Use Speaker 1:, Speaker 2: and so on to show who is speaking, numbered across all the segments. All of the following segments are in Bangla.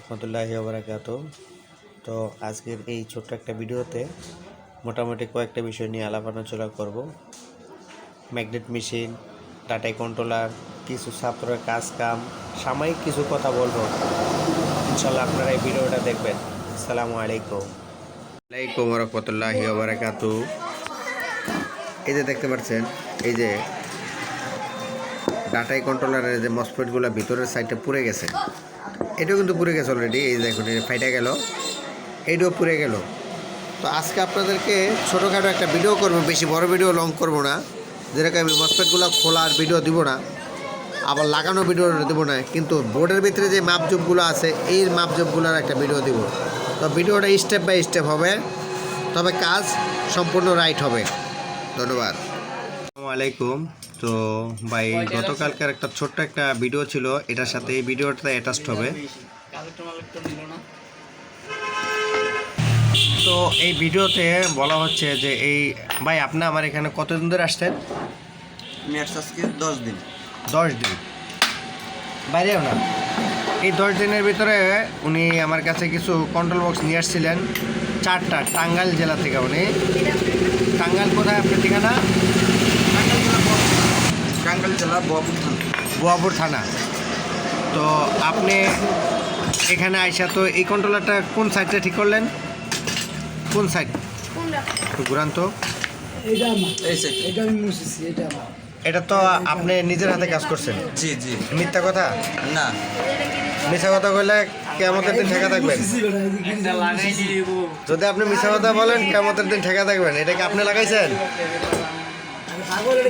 Speaker 1: রহমতুল্লাহি বারাকাত তো আজকের এই ছোট্ট একটা ভিডিওতে মোটামুটি কয়েকটা বিষয় নিয়ে আলাপ আলোচনা করব। ম্যাগনেট মেশিন ডাটাই কন্ট্রোলার, কিছু ছাত্রের কাজ কাম, সাময়িক কিছু কথা বলব। ইনশাল্লাহ আপনারা এই ভিডিওটা দেখবেন। আসসালামু আলাইকুম। আলাইকুম রহমতুল্লাহি বারাকাত এই যে দেখতে পাচ্ছেন, এই যে ডাটাই কন্ট্রোলারের যে মসফেটগুলো ভিতরের সাইডে পুড়ে গেছে। এটাও কিন্তু পুড়ে গেছে অলরেডি এই দেখুন এটা ফাইটা গেল, এইটাও পুড়ে গেল। তো আজকে আপনাদেরকে ছোটোখাটো একটা ভিডিও করব, বেশি বড় ভিডিও লং করব না। যেটাকে আমি মসফেটগুলো খোলার ভিডিও দিব না, আবার লাগানো ভিডিও দেবো না, কিন্তু বোর্ডের ভিতরে যে মাপজোপগুলো আছে, এই মাপজোপগুলোর একটা ভিডিও দিব। তো ভিডিওটা স্টেপ বাই স্টেপ হবে, তবে কাজ সম্পূর্ণ রাইট হবে। ধন্যবাদ। আলাইকুম। তো ভাই গতকালকার একটা ছোট্ট একটা ভিডিও ছিল এটার সাথে এই ভিডিওটা অ্যাটাচড হবে। তো এই ভিডিওতে বলা হচ্ছে যে এই ভাই আপনি আমার এখানে কতদিন ধরে
Speaker 2: আমি আজকে দশ দিন।
Speaker 1: দশ দিন। বাইরেও না? এই দশ দিনের ভিতরে উনি আমার কাছে কিছু কন্ট্রোল বক্স নিয়ে আসছিলেন চারটা টাঙ্গাইল জেলা থেকে উনি। টাঙ্গাইল কোথায় আপনার ঠিকানা?
Speaker 2: টাঙ্গাইল জেলা বপুর থানা।
Speaker 1: বোয়াপুর থানা। তো আপনি এখানে আইসা তো এই কন্ট্রোলারটা কোন সাইডটা ঠিক করলেন? কোন সাইড একটু ঘুরান তো।
Speaker 3: এটা
Speaker 1: তো আপনি নিজের হাতে কাজ করছেন।
Speaker 2: জি জি।
Speaker 1: মিথ্যা কথা?
Speaker 2: না।
Speaker 1: মিথ্যা কথা বললে কেমতের দিন ঠেকা থাকবেন। যদি আপনি মিথ্যা কথা বলেন কেমতের দিন ঠেকা থাকবেন। এটা কি আপনি লাগাইছেন?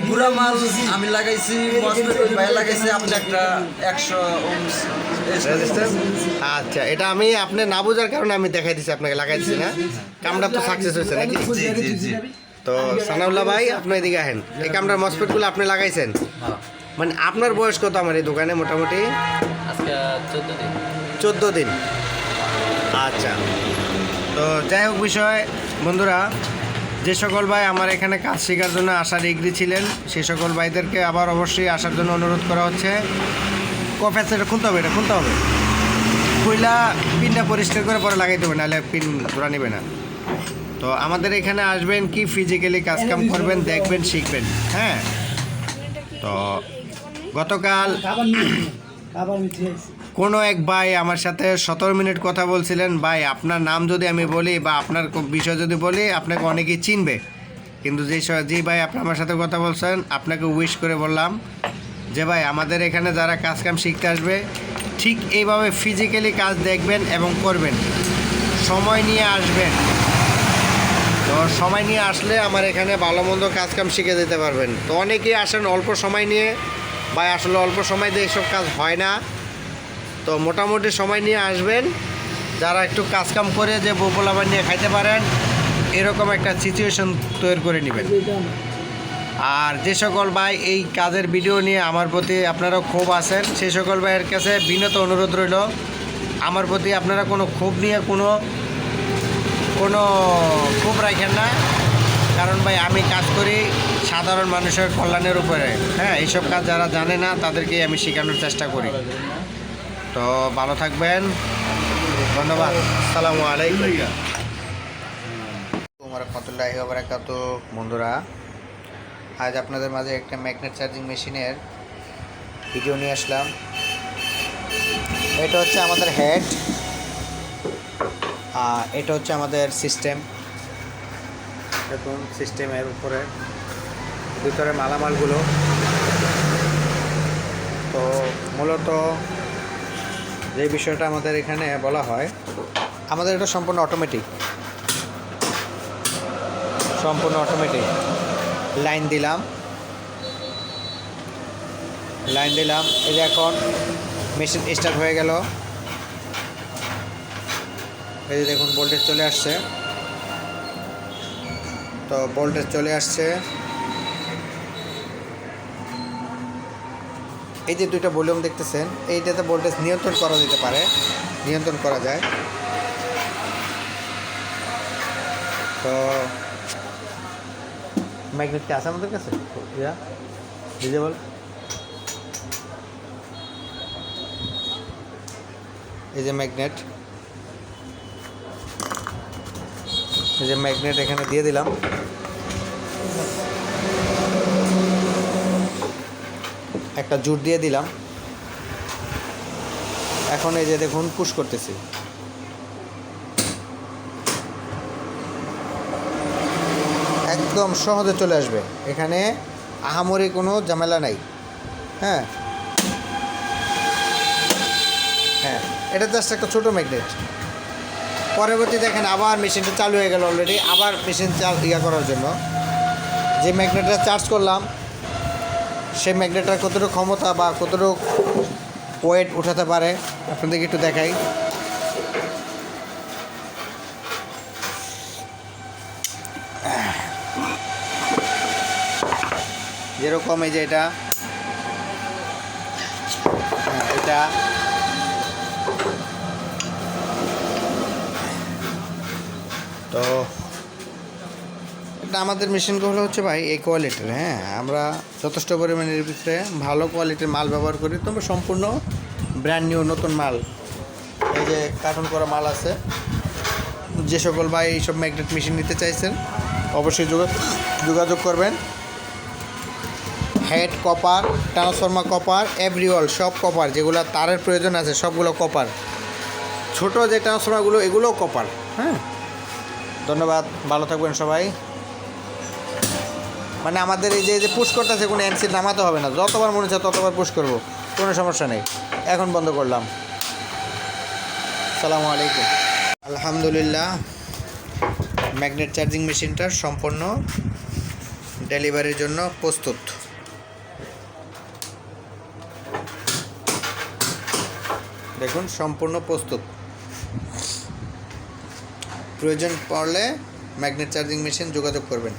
Speaker 2: পুরা মাল আমি লাগাইছি ভাই লাগাইছে আপনি একটা একশো
Speaker 1: আচ্ছা এটা আমি আপনি না বোঝার কারণে আমি দেখাই দিচ্ছি আপনাকে লাগাইছি না। কামটা তো সাকসেস হয়েছে নাকি?
Speaker 2: জি জি জি।
Speaker 1: তো সানাউল্লাহ ভাই আপনি এদিকে আহেন। এই কামটার মসপেটগুলো আপনি লাগাইছেন? মানে আপনার বয়স কত আমার এই দোকানে মোটামুটি?
Speaker 4: চোদ্দ দিন।
Speaker 1: আচ্ছা। তো যাই হোক বিষয় বন্ধুরা যে সকল ভাই আমার এখানে কাজ শেখার জন্য আসার এগ্রি ছিলেন সেই সকল ভাইদেরকে আবার অবশ্যই আসার জন্য অনুরোধ করা হচ্ছে। কফেস এটা খুলতে হবে, এটা খুলতে হবে। খুইলা পিনটা পরিষ্কার করে পরে লাগাইতে হবে, নাহলে পিন ধরা নেবে না। তো আমাদের এখানে আসবেন কি ফিজিক্যালি কাজকাম করবেন, দেখবেন, শিখবেন। হ্যাঁ? তো গতকাল কোনো এক ভাই আমার সাথে সতেরো মিনিট কথা বলছিলেন, ভাই, আপনার নাম যদি আমি বলি বা আপনার বিষয় যদি বলি, আপনাকে অনেকেই চিনবে। কিন্তু যে যে ভাই আপনি আমার সাথে কথা বলছেন, আপনাকে উইশ করে বললাম যে, ভাই, আমাদের এখানে যারা কাজকাম শিখতে আসবে, ঠিক এইভাবে ফিজিক্যালি কাজ দেখবেন এবং করবেন। সময় নিয়ে আসবেন। তো সময় নিয়ে আসলে আমার এখানে ভালো মন্দ কাজকাম শিখে যেতে পারবেন। তো অনেকেই আসেন অল্প সময় নিয়ে। ভাই, আসলে অল্প সময় দিয়ে এইসব কাজ হয় না। তো মোটামুটি সময় নিয়ে আসবেন। যারা একটু কাজকাম করে যে বউপোলাবার নিয়ে খাইতে পারেন, এরকম একটা সিচুয়েশন তৈরি করে নেবেন। আর যে সকল ভাই এই কাজের ভিডিও নিয়ে আমার প্রতি আপনারা ক্ষোভ আছেন সেই সকল ভাইয়ের কাছে বিনত অনুরোধ রইল। আমার প্রতি আপনারা কোনো ক্ষোভ নিয়ে কোনো কোনো ক্ষোভ রাখেন না। কারণ ভাই, আমি কাজ করি সাধারণ মানুষের কল্যাণের উপরে। হ্যাঁ এইসব কাজ যারা জানে না তাদেরকে আমি শেখানোর চেষ্টা করি। তো ভালো থাকবেন। ধন্যবাদ। আসসালামু আলাইকুম। রহমতুল্লাহি বারাকাত। বন্ধুরা, আজ আপনাদের মাঝে একটা ম্যাগনেট চার্জিং মেশিনের ভিডিও নিয়ে আসলাম। এটা হচ্ছে আমাদের হেড আর এটা হচ্ছে আমাদের সিস্টেম দেখুন সিস্টেমের উপরে ভিতরে মালামালগুলো। তো মূলত যে বিষয়টা আমাদের এখানে বলা হয়, আমাদের এটা সম্পূর্ণ অটোমেটিক সম্পূর্ণ অটোমেটিক লাইন দিলাম। লাইন দিলাম। এই যে এখন মেশিন স্টার্ট হয়ে গেল। এই যে দেখুন ভোল্টেজ চলে আসছে। তো ভোল্টেজ চলে আসছে। এই যে দুইটা ভলিউম দেখতেছেন, এইটাতে ভোল্টেজ নিয়ন্ত্রণ করা যেতে পারে। নিয়ন্ত্রণ করা যায়। তো ম্যাগনেট কি আছে আমাদের কাছে? ইয়া ডিজেবল এই যে ম্যাগনেট এই যে ম্যাগনেট এখানে দিয়ে দিলাম। একটা জুট দিয়ে দিলাম। এখন এই যে দেখুন, পুশ করতেছি। একদম সহজে চলে আসবে। এখানে আহামরি কোনো ঝামেলা নাই। হ্যাঁ। হ্যাঁ এটা জাস্ট একটা ছোটো ম্যাগনেট পরবর্তী দেখেন, আবার মেশিনটা চালু হয়ে গেল অলরেডি আবার মেশিন চাল ইয়া করার জন্য। যে ম্যাগনেটটা চার্জ করলাম সেই ম্যাগনেটটার কতটুকু ক্ষমতা বা কতটুকু ওয়েট উঠাতে পারে আপনাদেরকে একটু দেখাই। যেরকম এই যে এটা হ্যাঁ, এটা তো এটা আমাদের মেশিনগুলো হচ্ছে ভাই, এই কোয়ালিটির হ্যাঁ? আমরা যথেষ্ট পরিমাণের ভিতরে ভালো কোয়ালিটির মাল ব্যবহার করি। তবে সম্পূর্ণ ব্র্যান্ড নিউ নতুন মাল। এই যে কার্টুন করা মাল আছে। যে সকল ভাই এইসব ম্যাগনেট মেশিন নিতে চাইছেন, অবশ্যই যোগা- যোগাযোগ করবেন। হেড কপার ট্রান্সফর্মার কপার এভরিওয়াল সব কপার যেগুলো তারের প্রয়োজন আছে, সবগুলো কপার ছোট যে ট্রান্সফর্মারগুলো এগুলোও কপার হ্যাঁ? ধন্যবাদ, ভালো থাকবেন সবাই। মানে আমাদের এই যে যে পুশ করতেছে কোনো এনসি নামাতে হবে না। যতবার মনে হচ্ছে ততবার পুশ করব, কোনো সমস্যা নেই। এখন বন্ধ করলাম। সালামু আলাইকুম। আলহামদুলিল্লাহ ম্যাগনেট চার্জিং মেশিনটা সম্পূর্ণ ডেলিভারির জন্য প্রস্তুত। দেখুন, সম্পূর্ণ প্রস্তুত। প্রয়োজন পড়লে ম্যাগনেট চার্জিং মেশিন যোগাযোগ করবেন।